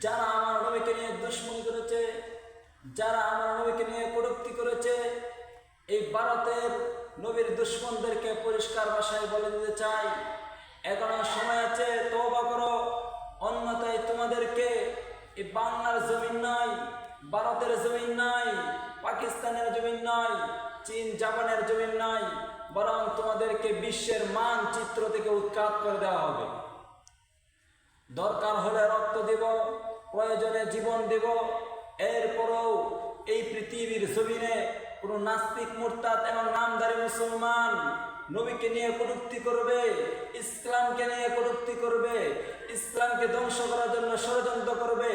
যারা আমার নবীকে নিয়ে দুশ্মনী করেছে, যারা আমার নবীকে নিয়ে কটুক্তি করেছে, এই ভারতের নবীর দুশ্মনদেরকে পরিষ্কার ভাষায় বলে দিতে চাই। এখনও সময় আছে, তওবা করো। অন্যথায় তোমাদেরকে এই বাংলার জমিন নয় ভারতের জমিন নয় পাকিস্তানের জমিন নয় চীন, জাপানের জমিন নয় বরং তোমাদেরকে বিশ্বের মানচিত্র থেকে উৎখাত করে দেওয়া হবে। দরকার হলে রক্ত দেব। প্রয়োজনে জীবন দেব। এরপরেও এই পৃথিবীর জমিনে কোনো নাস্তিক, মুরতাদ এবং নামদারি মুসলমান নবীকে নিয়ে কটুক্তি করবে, ইসলামকে নিয়ে কটুক্তি করবে, ইসলামকে ধ্বংস করার জন্য ষড়যন্ত্র করবে,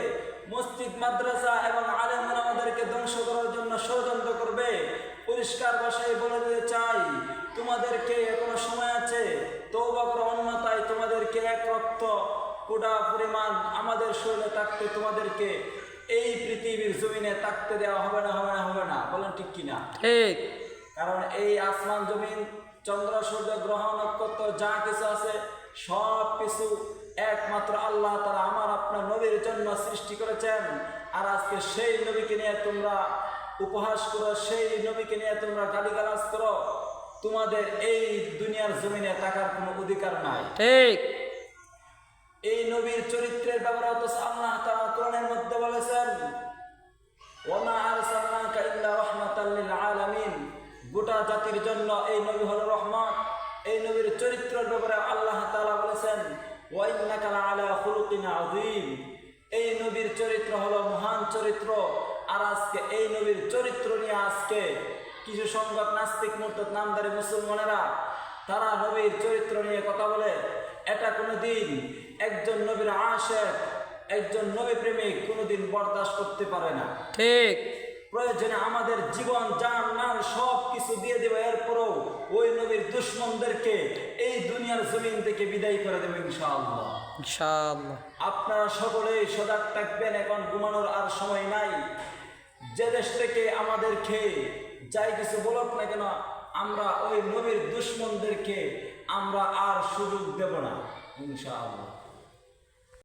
মসজিদ, মাদ্রাসা এবং আলেম আমাদেরকে ধ্বংস করার জন্য ষড়যন্ত্র করবে। পরিষ্কার ভাষায় বলে দিতে চাই, তোমাদেরকে এখনও সময় আছে তৌবা অন্যতায় তোমাদেরকে এক রক্ত কোটা পরিমাণ আমাদের শরীরে থাকতে তোমাদেরকে এই পৃথিবীর জমিনে থাকতে দেওয়া হবে না হবে না হবে না। বলেন ঠিক কিনা? ঠিক। কারণ এই আসমান জমিন চন্দ্র সূর্য গ্রহ নক্ষত্র যা কিছু আছে সব কিছু একমাত্র আল্লাহ তারা আমার আপনার নবীর জন্য সৃষ্টি করেছেন। আর আজকে সেই নবীকে নিয়ে তোমরা উপহাস করো সেই নবীকে নিয়ে তোমরা গালিগালাজ করো। তোমাদের এই দুনিয়ার জমিনে থাকার কোনো অধিকার নাই। ঠিক। এই নবীর চরিত্রের ব্যাপারে অথচ আল্লাহ কোরআনের মধ্যে বলেছেন, ওমা আরসালনাকা ইল্লা রাহমাতাল লিল আলামিন। গোটা জাতির জন্য এই নবী হলো রহমত। এই নবীর চরিত্রের ব্যাপারে আল্লাহ তাআলা বলেছেন, ওয়া ইন্নাকা লাআলা খুলুকিন আযীম। এই নবীর চরিত্র হলো মহান চরিত্র। আর আজকে এই নবীর চরিত্র নিয়ে আজকে কিছু সংবাদ নাস্তিক মুরতাদ নামদারি মুসলমানেরা, তারা নবীর চরিত্র নিয়ে কথা বলে, এটা কোনোদিন একজন নবীর আশেক একজন নবী প্রেমিক কোনোদিন বরদাস্ত করতে পারে না। ঠিক। প্রয়োজনে আমাদের জীবন জান মাল সব কিছু দিয়ে দেবে এরপরও ওই নবীর দুশ্মনদেরকে এই দুনিয়ার জমিন থেকে বিদায় করে দেবে ইনশাআল্লাহ। ইনশাআল্লাহ। আপনারা সকলেই সজাগ থাকবেন এখন ঘুমানোর আর সময় নাই। যে দেশ থেকে আমাদের খেয়ে যাই কিছু বলক না কেন আমরা ওই নবীর দুশ্মনদেরকে আমরা আর সুযোগ দেব না ইনশাআল্লাহ।